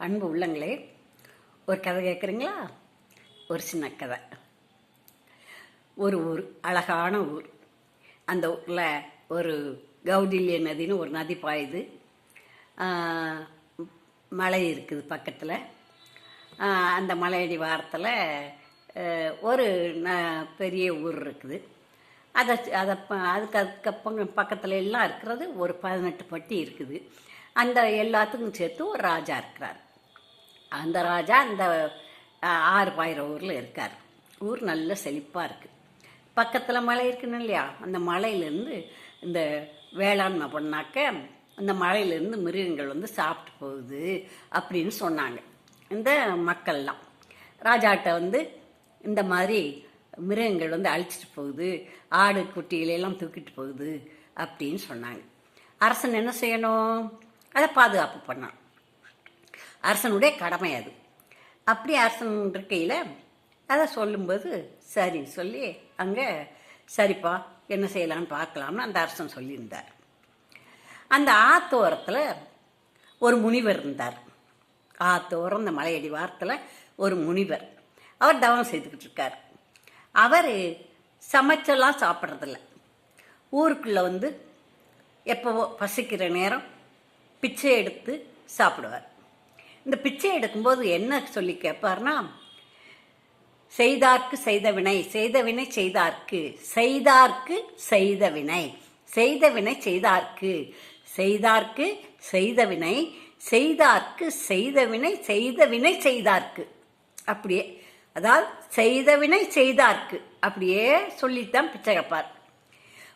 அன்பு உள்ளங்களே ஒரு கதை கேட்குறீங்களா ஒரு சின்ன கதை. ஒரு ஊர் அழகான ஊர். அந்த ஊரில் ஒரு கௌடில்ய நதின்னு ஒரு நதி பாயுது. மலை இருக்குது பக்கத்தில். அந்த மலையடி வாரத்தில் ஒரு ந- பெரிய ஊர் இருக்குது. அதை அதை ப- அதுக்கு அதுக்கப்புறம் பக்கத்தில் எல்லாம் இருக்கிறது ஒரு பதினெட்டு பட்டி இருக்குது. அந்த எல்லாத்துக்கும் சேர்த்து ஒரு ராஜா இருக்கிறார். அந்த ராஜா அந்த ஆறு பாயிர ஊரில் இருக்கார். ஊர் நல்ல செழிப்பாக இருக்குது பக்கத்தில் மலை இருக்குன்னு இல்லையா? அந்த மலையிலேருந்து இந்த வேளாண்மை பண்ணாக்க அந்த மலையிலேருந்து மிருகங்கள் வந்து சாப்பிட்டு போகுது அப்படின்னு சொன்னாங்க. இந்த மக்கள்லாம். ராஜாட்ட வந்து இந்த மாதிரி மிருகங்கள் வந்து அழிச்சிட்டு போகுது ஆடு குட்டிகளை எல்லாம் தூக்கிட்டு போகுது அப்படின்னு சொன்னாங்க. அரசன் என்ன செய்யணும்? அதை பாதுகாப்பு பண்ணான் அரசனுடைய கடமை அது. அப்படி அரசன் இருக்கையில் அதை சொல்லும்போது சரி சொல்லி அங்கே சரிப்பா என்ன செய்யலான்னு பார்க்கலாம்னு அந்த அரசன் சொல்லியிருந்தார். அந்த ஆத்தோரத்தில் ஒரு முனிவர் இருந்தார். ஆத்தோரம் அந்த மலையடி வாரத்தில் ஒரு முனிவர். அவர் தவம் செய்துக்கிட்டு இருக்கார். அவர் சமைச்செல்லாம் சாப்பிட்றதில்ல. ஊருக்குள்ளே வந்து எப்போவோ பசிக்கிற நேரம் பிச்சை எடுத்து சாப்பிடுவார். இந்த பிச்சை எடுக்கும்போது என்ன சொல்லி கேட்பார்னா செய்தார்க்கு செய்த வினை செய்த வினை செய்தார்க்கு செய்தார்க்கு செய்த வினை செய்த வினை செய்தார்க்கு செய்தார்க்கு செய்த வினை செய்தார்க்கு செய்த வினை செய்த வினை செய்தார்க்கு. அப்படியே அதாவது செய்த வினை செய்தார்க்கு அப்படியே சொல்லித்தான் பிச்சை கேட்பார்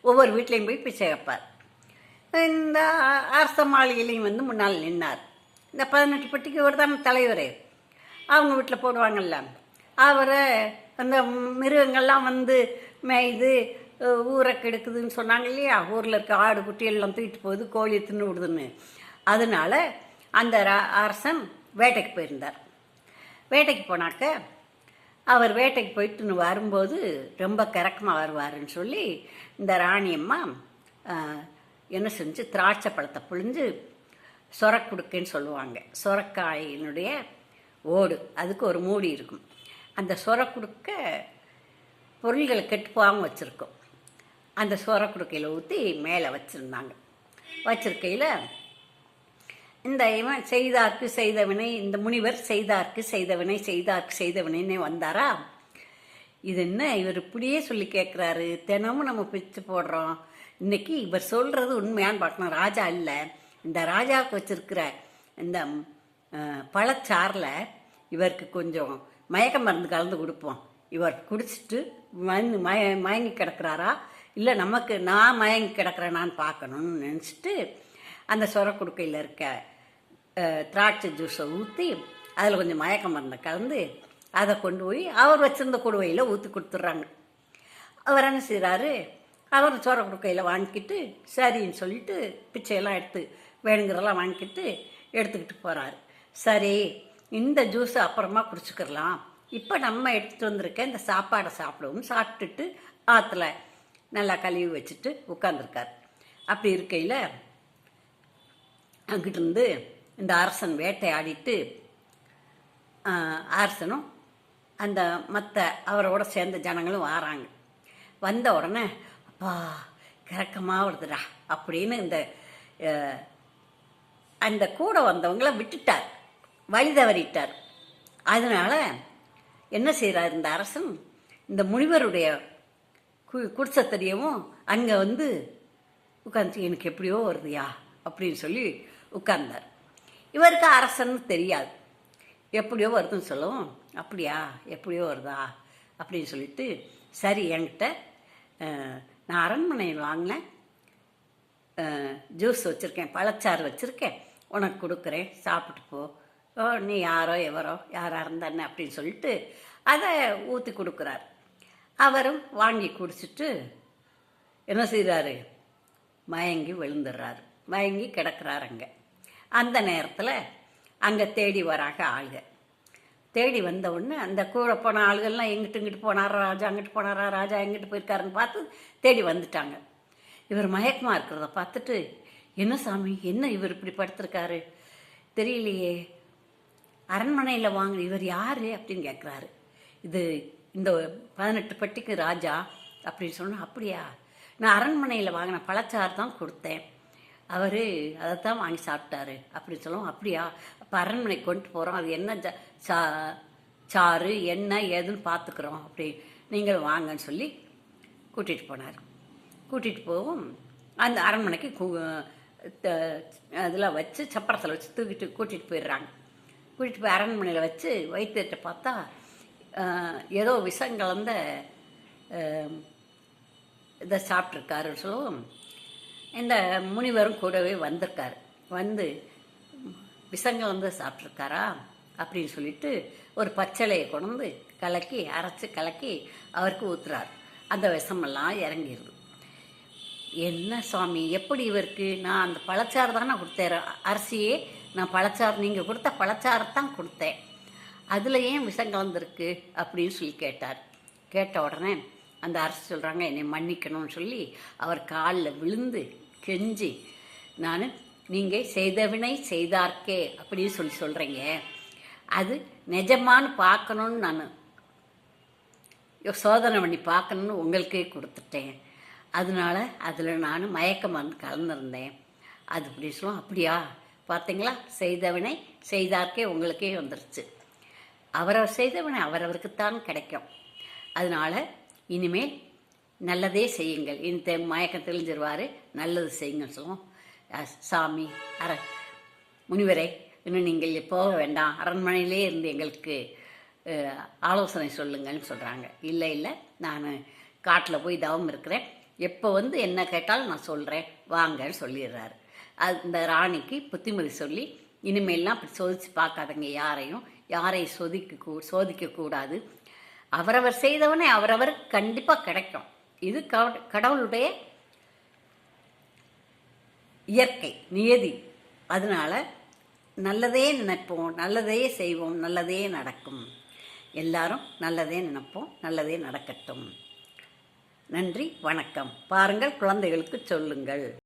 ஒவ்வொரு வீட்லேயும் போய் பிச்சை கேட்பார் இந்த அரச மாளிகையிலையும் வந்து முன்னால் நின்னார். இந்த பதினெட்டு பெட்டிக்கு இவர் தான் தலைவர். அவங்க வீட்டில் போடுவாங்கல்ல. அவரை அந்த மிருகங்கள்லாம் வந்து மேய்து ஊரை கெடுக்குதுன்னு சொன்னாங்க இல்லையா? ஊரில் இருக்க ஆடு குட்டி எல்லாம் தூக்கிட்டு போகுது கோழி தின்னு விடுதுன்னு. அதனால அந்த ரா- அரசன் வேட்டைக்கு போயிருந்தார். வேட்டைக்கு போனாக்க அவர் வேட்டைக்கு போயிட்டு வரும்போது ரொம்ப கரக்கமாக வருவாருன்னு சொல்லி இந்த ராணியம்மா என்ன செஞ்சு திராட்சை பழத்தை புழிஞ்சு சொரக்குடுக்குன்னு சொல்லுவாங்க. சொரக்காயினுடைய ஓடு. அதுக்கு ஒரு மூடி இருக்கும். அந்த சொரக்குடுக்க பொருள்களை கெட்டு போகாமல் வச்சுருக்கோம். அந்த சொரக்குடுக்கையில் ஊற்றி மேலே வச்சுருந்தாங்க. வச்சிருக்கையில் இந்த இவன் செய்தார்க்கு செய்தவனை இந்த முனிவர் செய்தார்க்கு செய்தவனை செய்தார்க்கு செய்தவினைன்னே வந்தாரா? இது என்ன? இவர் இப்படியே சொல்லி கேட்குறாரு தினமும் நம்ம பிச்சு போடுறோம். இன்னைக்கு இவர் சொல்கிறது உண்மையான்னு பார்க்கணும். ராஜா இல்லை. இந்த ராஜாவுக்கு வச்சிருக்கிற இந்த பழச்சாரில் பழச்சாறில் இவருக்கு கொஞ்சம் மயக்க மருந்து கலந்து கொடுப்போம். இவர் குடிச்சிட்டு வந்து மய மயங்கி கிடக்குறாரா? இல்லை நமக்கு நான் மயங்கி கிடக்கிறேனான்னு பார்க்கணும்னு நினச்சிட்டு அந்த சொர குடுக்கையில் இருக்க திராட்சை ஜூஸை ஊற்றி அதில் கொஞ்சம் மயக்க மருந்தை கலந்து அதை கொண்டு போய் அவர் வச்சிருந்த குடுவையில் ஊற்றி கொடுத்துட்றாங்க. அவர் என்ன செய்கிறாரு அவர் சோற குடுக்கையில் வாங்கிக்கிட்டு சரின்னு சொல்லிட்டு பிச்சையெல்லாம் எடுத்து வேணுங்கிறதெல்லாம் வாங்கிக்கிட்டு எடுத்துக்கிட்டு போகிறாரு சரி இந்த ஜூஸை அப்புறமா குடிச்சுக்கிறலாம் இப்போ நம்ம எடுத்துகிட்டு வந்திருக்க இந்த சாப்பாடை சாப்பிடுவோம் சாப்பிட்டுட்டு ஆற்றுல நல்லா கழுவி வச்சுட்டு உட்காந்துருக்கார் அப்படி இருக்கையில் அங்கிட்டிருந்து இந்த அரசன் வேட்டையாடிட்டு அரசனும் அந்த மற்ற அவரோட சேர்ந்த ஜனங்களும் வராங்க. வந்த உடனே அப்பா கிறக்கமாக வருதுடா அப்படின்னு இந்த அந்த கூட வந்தவங்கள விட்டுட்டார் வழி அதனால் என்ன செய்கிறார் இந்த அரசன்? இந்த முனிவருடைய கு குடிசை தெரியவும் அங்கே வந்து உட்காந்து எனக்கு எப்படியோ வருதுயா? அப்படின்னு சொல்லி உட்கார்ந்தார். இவருக்கு அரசன்னு தெரியாது. எப்படியோ வருதுன்னு சொல்லவும் அப்படியா? எப்படியோ வருதா? அப்படின்னு சொல்லிட்டு சரி என்கிட்ட நான் அரண்மனையில் வாங்கினேன் ஜூஸ் வச்சுருக்கேன் பழச்சாறு வச்சுருக்கேன். உனக்கு கொடுக்குறேன் சாப்பிட்டு போ. ஓ நீ யாரோ எவரோ யாராக இருந்தானே அப்படின்னு சொல்லிட்டு அதை ஊற்றி கொடுக்குறாரு. அவரும் வாங்கி குடிச்சிட்டு என்ன செய்கிறாரு மயங்கி விழுந்துடுறாரு. மயங்கி கிடக்குறாரு அங்கே. அந்த நேரத்தில் அங்கே தேடி வராங்க ஆளுக தேடி வந்த உடனே அந்த கூட போன ஆளுகள்லாம் எங்கிட்டு இங்கிட்டு போனாரா ராஜா அங்கிட்டு போனாரா ராஜா எங்கிட்டு போயிருக்காருன்னு பார்த்து தேடி வந்துட்டாங்க. இவர் மயக்கமாக இருக்கிறத பார்த்துட்டு என்ன சாமி என்ன இவர் இப்படி படுத்திருக்காரு? தெரியலையே. அரண்மனையில் வாங்கின இவர் யார் அப்படின்னு கேட்குறாரு இது இந்த பதினெட்டு பட்டிக்கு ராஜா அப்படின்னு சொன்னால் அப்படியா? நான் அரண்மனையில் வாங்கின பழச்சாறு தான் கொடுத்தேன். அவர் அதை தான் வாங்கி சாப்பிட்டாரு. அப்படின்னு சொல்லுவோம். அப்படியா? அப்போ அரண்மனை கொண்டு போகிறோம் அது என்ன ஜா- சா சாறு என்ன ஏதுன்னு பார்த்துக்குறோம் அப்படி நீங்கள் வாங்கன்னு சொல்லி கூட்டிகிட்டு போனார். கூட்டிகிட்டு போகும் அந்த அரண்மனைக்கு அதில் வச்சு சப்பரத்தில் வச்சு தூக்கிட்டு கூட்டிகிட்டு போயிடுறாங்க. கூட்டிகிட்டு போய் அரண்மனையில் வச்சு வைத்தியத்தை பார்த்தா ஏதோ விஷம் கலந்த இதை சாப்பிட்ருக்காருன்னு சொல்லவும் இந்த முனிவரும் கூடவே வந்திருக்காரு. வந்து விஷங்கள் வந்து சாப்பிட்ருக்காரா அப்படின்னு சொல்லிட்டு ஒரு பச்சளையை கொண்டு வந்து கலக்கி அரைச்சி கலக்கி அவருக்கு ஊத்துறாரு. அந்த விஷமெல்லாம் இறங்கிடுது என்ன சுவாமி எப்படி இவருக்கு? நான் அந்த பழச்சாறு தானே கொடுத்தேன். அரிசியே நான் பழச்சாறு நீங்கள் கொடுத்த பழச்சாறு தான் கொடுத்தேன். அதில் ஏன் விஷம் கலந்துருக்கு அப்படின்னு சொல்லி கேட்டார். கேட்ட உடனே அந்த அரசு சொல்கிறாங்க என்னை மன்னிக்கணும்னு சொல்லி அவர் காலில் விழுந்து கெஞ்சி நான் நீங்கள் செய்தவினை செய்தார்க்கே அப்படின்னு சொல்லி சொல்கிறீங்க அது நிஜமானு பார்க்கணுன்னு நான் சோதனை பண்ணி பார்க்கணுன்னு உங்களுக்கே கொடுத்துட்டேன். அதனால அதில் நான் மயக்க மருந்து கலந்துருந்தேன். அது இப்படி சொல்லுவோம் அப்படியா? பார்த்தீங்களா? செய்தவனை செய்தார்க்கே உங்களுக்கே வந்துருச்சு. அவரவர் செய்தவனை அவரவருக்குத்தான் கிடைக்கும். அதனால இனிமேல் நல்லதே செய்யுங்கள். இந்த மயக்கம் தெளிஞ்சிருவார் நல்லது செய்யுங்கன்னு சொல்லுவோம். சாமி அர முனிவரே இன்னும் நீங்கள் போக வேண்டாம். அரண்மனையிலே இருந்து எங்களுக்கு ஆலோசனை சொல்லுங்கன்னு சொல்கிறாங்க இல்லை இல்லை நான் காட்டில் போய் தவம் இருக்கிறேன். எப்போ வந்து என்ன கேட்டாலும் நான் சொல்கிறேன் வாங்கன்னு சொல்லிடுறாரு. அந்த ராணிக்கு புத்திமதி சொல்லி இனிமேல்லாம் அப்படி சோதிச்சு பார்க்காதங்க யாரையும். யாரையும் சோதிக்க கூ சோதிக்கக்கூடாது அவரவர் செய்தவனே அவரவர் கண்டிப்பாக கிடைக்கும். இது கட- கடவுளுடைய இயற்கை நியதி. அதனால நல்லதே நினைப்போம் நல்லதே செய்வோம் நல்லதே நடக்கும். எல்லாரும் நல்லதே நினைப்போம் நல்லதே நடக்கட்டும். நன்றி வணக்கம். பாருங்கள் குழந்தைகளுக்கு சொல்லுங்கள்.